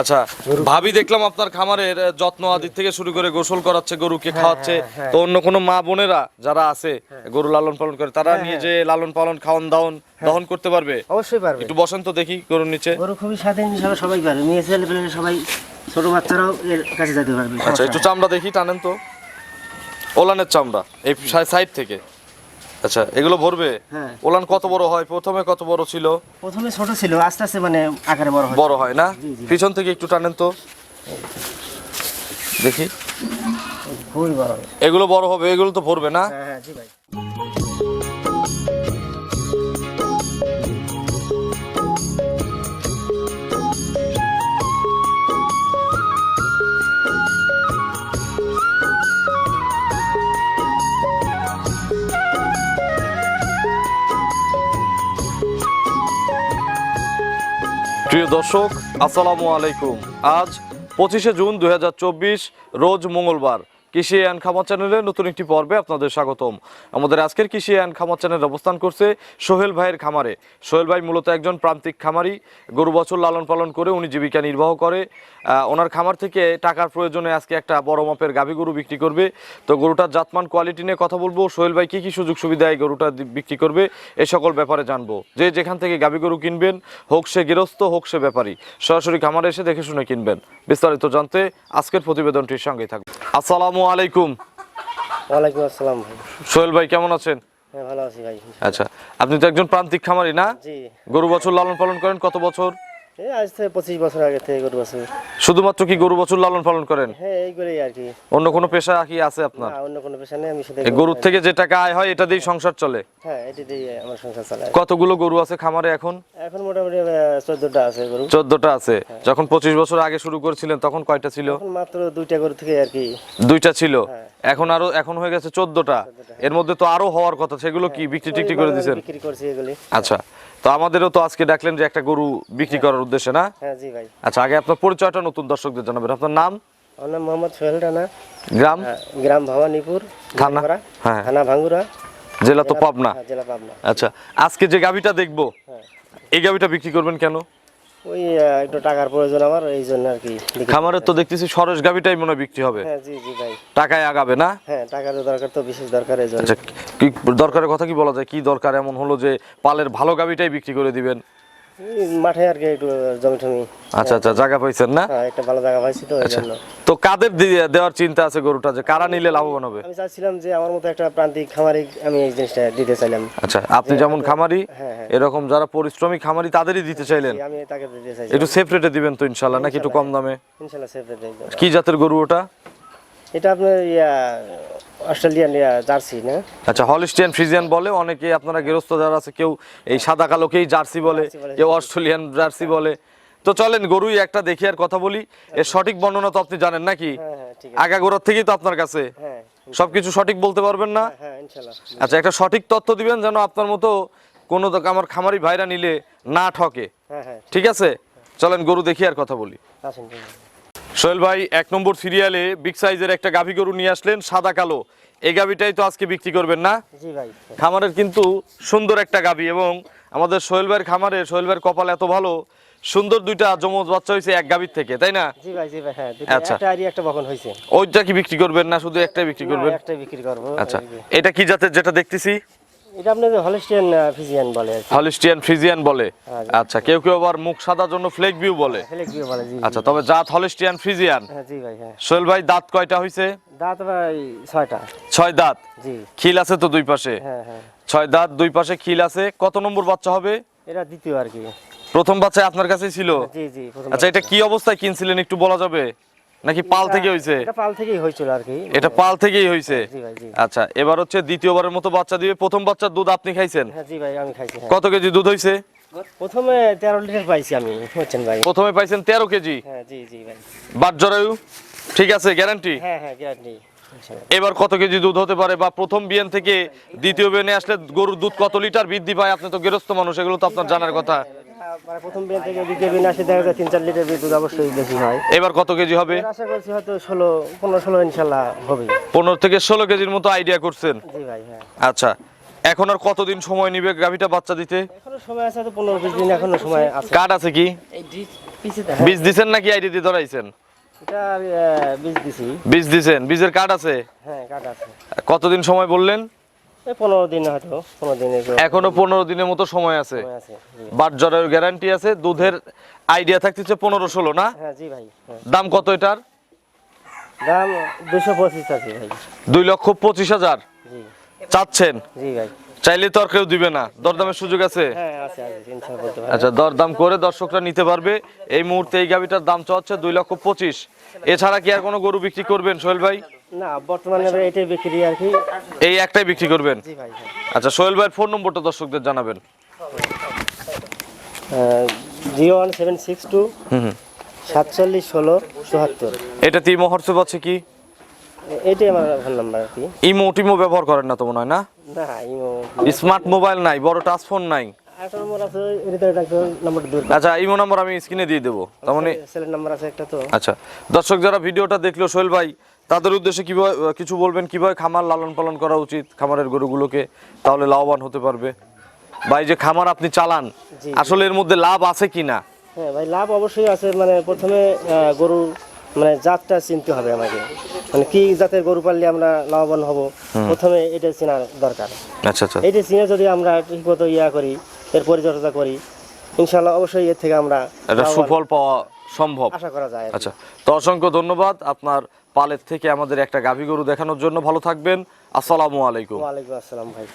আচ্ছা ভাবি দেখলাম আপনার খামারের যত্ন আদি থেকে শুরু করে গোসল করাচ্ছে গরুকে খাওয়াচ্ছে। হ্যাঁ, হ্যাঁ। তো অন্য কোনো মা বোনেরা যারা আছে গরু লালন পালন করে তারা হ্যাঁ, নিয়ে হ্যাঁ। যে লালন পালন খাওয়ান দাওন দহন করতে পারবে? অবশ্যই পারবে। একটু বসেন তো দেখি গরুর নিচে। গরু খুবই স্বাধীন হিসাবে সবাই পারবে। মেয়ে ছেলে পেলে সবাই ছোট বাচ্চারাও এর কাছে যেতে পারবে। আচ্ছা একটু চামড়া দেখি টানেন তো। ওলানের চামড়া এই সাইড থেকে। আচ্ছা এগুলো ভরবে? হ্যাঁ। ওলান কত বড় হয়? প্রথমে কত বড় ছিল? প্রথমে ছোট ছিল আস্তে আস্তে মানে আকারে বড় হয়। বড় হয় না। পিছন থেকে একটু টানেন তো। দেখি। এগুলো বড় হবে এগুলো তো ভরবে না? হ্যাঁ হ্যাঁ জি ভাই। প্রিয় দর্শক আসসালামু আলাইকুম। আজ পঁচিশে জুন দু হাজার চব্বিশ রোজ মঙ্গলবার। কৃষি অ্যান্ড খামার চ্যানেলে নতুন একটি পর্বে আপনাদের স্বাগতম। আমাদের আজকের কৃষি অ্যান্ড খামার চ্যানেল অবস্থান করছে সোহেল ভাইয়ের খামারে। সোহেল ভাই মূলত একজন প্রান্তিক খামারি, গরু বছর লালন পালন করে উনি জীবিকা নির্বাহ করে। ওনার খামার থেকে টাকার প্রয়োজনে আজকে একটা বড় মাপের গাভী গরু বিক্রি করবে। তো গরুটার জাতমান, কোয়ালিটি নিয়ে কথা বলব। সোহেল ভাই, কী কী সুযোগ সুবিধা এই গরুটা বিক্রি করবে? এ সকল ব্যাপারে জানব। যে যেখান থেকে গাভী গরু কিনবেন, হোক সে গৃহস্থ, হোক সে ব্যাপারী, সরাসরি খামারে এসে দেখে শুনে কিনবেন। বিস্তারিত জানতে আজকের প্রতিবেদনটির সঙ্গে থাকবে আসসালামু আলাইকুম। ওয়ালাইকুম আসসালাম ভাই। সোহেল ভাই কেমন আছেন? হ্যাঁ ভালো আছি ভাই আচ্ছা আপনি তো একজন প্রান্তিক খামারি না? জি। গরু বছর লালন পালন করেন কত বছর? এই আজ থেকে পঁচিশ বছর আগে থেকে গরু বছর। শুধুমাত্র কি গরু বছর লালন পালন করেন? হ্যাঁ এইগুলোই আর কি। অন্য কোনো পেশা কি আছে আপনার? না অন্য কোনো পেশা নেই আমি শুধু এই গরুর থেকে যে টাকা আয় হয় এটা দিয়েই সংসার চলে। হ্যাঁ এটি দিয়ে আমার সংসার চালায় কতগুলো গরু আছে খামারে এখন? এখন মোটামুটি চোদ্দটা আছে গরু। চোদ্দটা আছে। যখন পঁচিশ বছর আগে শুরু করেছিলেন তখন কয়টা ছিল? মাত্র দুইটা গরু থেকে আর কি। দুইটা ছিল। এখন আরও এখন হয়ে গেছে চোদ্দটা। এর মধ্যে তো আরও হওয়ার কথা সেগুলো কি বিক্রি টিক্রি করে দিচ্ছেন বিক্রি করছি এগুলি। আচ্ছা। তো আমাদেরও তো আজকে ডাকলেন যে একটা গরু বিক্রি করার উদ্দেশ্যে না? হ্যাঁ জি ভাই। আচ্ছা আগে আপনার পরিচয়টা নতুন দর্শকদের জানাবেন। আপনার নাম? আমার নাম মোহাম্মদ সোহেল রানা। গ্রাম? হ্যাঁ, গ্রাম ভবানীপুর থানা? হ্যাঁ। থানা ভাঙ্গুরা। জেলা তো পাবনা। হ্যাঁ, জেলা পাবনা। আচ্ছা আজকে যে গাভিটা দেখব হ্যাঁ। এই গাভিটা বিক্রি করবেন কেন? ওই একটু টাকার প্রয়োজন আমার এই জন্য আর কি খামারের তো দেখতেছি সরস গাবিটাই মনে হয় বিক্রি হবে। হ্যাঁ জি জি ভাই। টাকায় আগাবে না? হ্যাঁ টাকার দরকার তো বিশেষ দরকার এই জন্য। আচ্ছা কি দরকারের কথা কি বলা যায়? কি দরকার? এমন হলো যে পালের ভালো গাবিটাই বিক্রি করে দিবেন। মাঠে আর কি একটু জমি টমি। আচ্ছা আচ্ছা জায়গা পাইছেন না? হ্যাঁ একটা ভালো জায়গা পাইছি তো আচ্ছা। তো কাদের দেওয়ার চিন্তা আছে গরুটা যে কারা নিলে লাভবান হবে? আমি চাচ্ছিলাম যে আমার মতো একটা প্রান্তিক খামারি আমি এই জিনিসটা দিতে চাইলাম। আচ্ছা আপনি যেমন খামারি হ্যাঁ, হ্যাঁ। এরকম যারা পরিশ্রমী খামারি তাদেরই দিতে চাইলেন? আমি তাকে দিতে চাইছি। একটু সেফ রেটে দিবেন তো ইনশাল্লাহ নাকি একটু কম দামে? ইনশাল্লাহ সেফ রেটে কি জাতের গরু ওটা? এটা আপনার ইয়া অস্ট্রেলিয়ান জার্সি না? আচ্ছা হলিস্টিয়ান ফ্রিজিয়ান বলে অনেকে আপনারা গৃহস্থ যারা আছে কেউ এই সাদা কালোকেই জার্সি বলে কেউ অস্ট্রেলিয়ান জার্সি বলে। তো চলেন গরুই একটা দেখি আর কথা বলি। এর সঠিক বর্ণনা তো আপনি জানেন নাকি? হ্যাঁ হ্যাঁ আগাগোড়ার থেকেই তো আপনার কাছে। হ্যাঁ সবকিছু সঠিক বলতে পারবেন না? আচ্ছা একটা সঠিক তথ্য দিবেন যেন আপনার মতো কোনো তো আমার খামারি ভাইরা নিলে না ঠকে। ঠিক আছে? চলেন গরু দেখি আর কথা বলি। সোহেল ভাই এক নম্বর সিরিয়ালে বিগ সাইজের একটা গাভী গরু নিয়ে আসলেন সাদা কালো। এই গাভীটাই তো আজকে বিক্রি করবেন না? জি ভাই। খামারের কিন্তু সুন্দর একটা গাভী এবং আমাদের সোহেল ভাইয়ের খামারে সোহেল ভাইয়ের কপাল এত ভালো সুন্দর দুইটা জমজ বাচ্চা হয়েছে এক গাভীর থেকে তাই না? জি ভাই জি ভাই হ্যাঁ আচ্ছা। একটা আরই একটা বকন হয়েছে ওইটা কি বিক্রি করবেন না শুধু একটাই বিক্রি করবেন? একটাই বিক্রি করব। আচ্ছা এটা কি জাতের যেটা দেখতেছি? এটা আপনার হলিস্টিয়ান ফিজিয়ান বলে হলিস্টিয়ান ফ্রিজিয়ান বলে? হ্যাঁ, আচ্ছা কেউ কেউ আবার মুখ সাদার জন্য ফ্লেক ভিউ বলে। ফেলেক দিয়ে বলে জি। আচ্ছা তবে জাত হলিস্টিয়ান ফ্রিজিয়ান হ্যাঁ জি ভাই হ্যাঁ। সোহেল ভাই দাঁত কয়টা হয়েছে দাঁত ভাই ছয়টা। ছয় দাঁত? জি। খিল আছে তো দুই পাশে? হ্যাঁ হ্যাঁ। ছয় দাঁত দুই পাশে খিল আছে। কত নম্বর বাচ্চা হবে? এটা দ্বিতীয় আর কি। প্রথম বাচ্চা আপনার কাছেই ছিল? জি জি আচ্ছা এটা কি অবস্থায় কিনছিলেন একটু বলা যাবে? নাকি পাল থেকে হয়েছে এটা পাল থেকেই হয়েছিল আর কি এটা পাল থেকেই হয়েছে জি ভাই জি। আচ্ছা এবার হচ্ছে দ্বিতীয়বারের মতো বাচ্চা দিবে। প্রথম বাচ্চার দুধ আপনি খাইছেন? হ্যাঁ জি ভাই আমি খাইছি হ্যাঁ। কত কেজি দুধ হয়েছে প্রথমে তেরো লিটার পাইছি আমি হচ্ছেন ভাই। প্রথমে পাইছেন তেরো কেজি? হ্যাঁ জি জি ভাই। বাট জরায়ু? ঠিক আছে গ্যারান্টি? হ্যাঁ হ্যাঁ গ্যারান্টি। এবার কত কেজি দুধ হতে পারে? বা প্রথম বিয়ান থেকে দ্বিতীয় বিয়ানে আসলে গরুর দুধ কত লিটার বৃদ্ধি পায়? আপনি তো গৃহস্থ মানুষ এগুলো তো আপনার জানার কথা। মানে প্রথম বিয়ে থেকে দ্বিতীয় বিয়ে আসে দেখা যায় তিন চার লিটার দুধ অবশ্যই বেশি হয়। এবার কত কেজি হবে? আশা করছি হয়তো ষোলো পনেরো ষোলো ইনশাল্লাহ হবে। পনেরো থেকে ষোলো কেজির মতো আইডিয়া করছেন? জি ভাই হ্যাঁ। আচ্ছা এখন আর কতদিন সময় নিবে গাভিটা বাচ্চা দিতে? এখনও সময় আছে তো পনেরো বিশ দিন এখনও সময় আছে। কার্ড আছে কি? বীজ নাকি আইডি দিয়ে ধরাইছেন? এটা বীজ দিছি। বীজ দিছেন বীজের কার্ড আছে? হ্যাঁ কাটা আছে। কতদিন সময় বললেন? পনেরো দিন হয়তো পনেরো দিন এখনও পনেরো দিনের মতো সময় আছে। বাট জ্বরের গ্যারান্টি আছে দুধের আইডিয়া থাকতেছে পনেরো ষোলো না? হ্যাঁ জি ভাই হ্যাঁ। দাম কত এটার? দাম দুশো পঁচিশ আছে ভাই। দুই লক্ষ পঁচিশ হাজার। চাচ্ছেন? জি ভাই। চাইলে তো আর কেউ দিবে না। দরদামের সুযোগ আছে? হ্যাঁ আচ্ছা দরদাম করে দর্শকরা নিতে পারবে। এই মুহূর্তে এই গাভিটার দাম চাচ্ছে দুই লক্ষ পঁচিশ। এছাড়া কি আর কোনো গরু বিক্রি করবেন সোহেল ভাই? না বর্তমানে এটাই বিক্রি আর কি। এই একটাই বিক্রি করবেন? জি ভাই হ্যাঁ। আচ্ছা সোহেল ভাইয়ের ফোন নম্বরটা দর্শকদের জানাবেন। Zero one seven six two. সাতচল্লিশ ষোলো চুয়াত্তর। হোয়াটসঅ্যাপ আছে কি? এটাই আমার ফোন নাম্বার আর কি। ইমো টিমো ব্যবহার করেন না তো মনে হয় না? না ইমো স্মার্ট মোবাইল নাই বড় টাচ ফোন নাই। আচ্ছা ইমো নাম্বার আমি স্ক্রিনে দিয়ে দেবো। তার মানে নাম্বার আছে একটা তো। আচ্ছা দর্শক যারা ভিডিওটা দেখল সোহেল ভাই তাদের উদ্দেশ্যে কীভাবে কিছু বলবেন? কীভাবে খামার লালন পালন করা উচিত খামারের গরুগুলোকে? তাহলে লাভবান হতে পারবে। এই যে খামার আপনি চালান। আসলে এর মধ্যে লাভ আছে কিনা হ্যাঁ ভাই লাভ অবশ্যই আছে। মানে প্রথমে আহ, গরু মানে জাতটা চিনতে হবে আমাকে। মানে কি জাতের গরু পাললে আমরা লাভবান হব? প্রথমে এটা চেনার দরকার। আচ্ছা আচ্ছা। এটা চিনে যদি আমরা ঠিক মতো ইয়া করি এর পরিচর্যা করি। ইনশাল্লাহ অবশ্যই এর থেকে আমরা একটা সুফল পাওয়া সম্ভব। আশা করা যায় আচ্ছা তো অসংখ্য ধন্যবাদ আপনার পালের থেকে আমাদের একটা গাভী গরু দেখানোর জন্য। ভালো থাকবেন। আসসালামু আলাইকুম। ওয়ালাইকুম আসসালাম ভাই।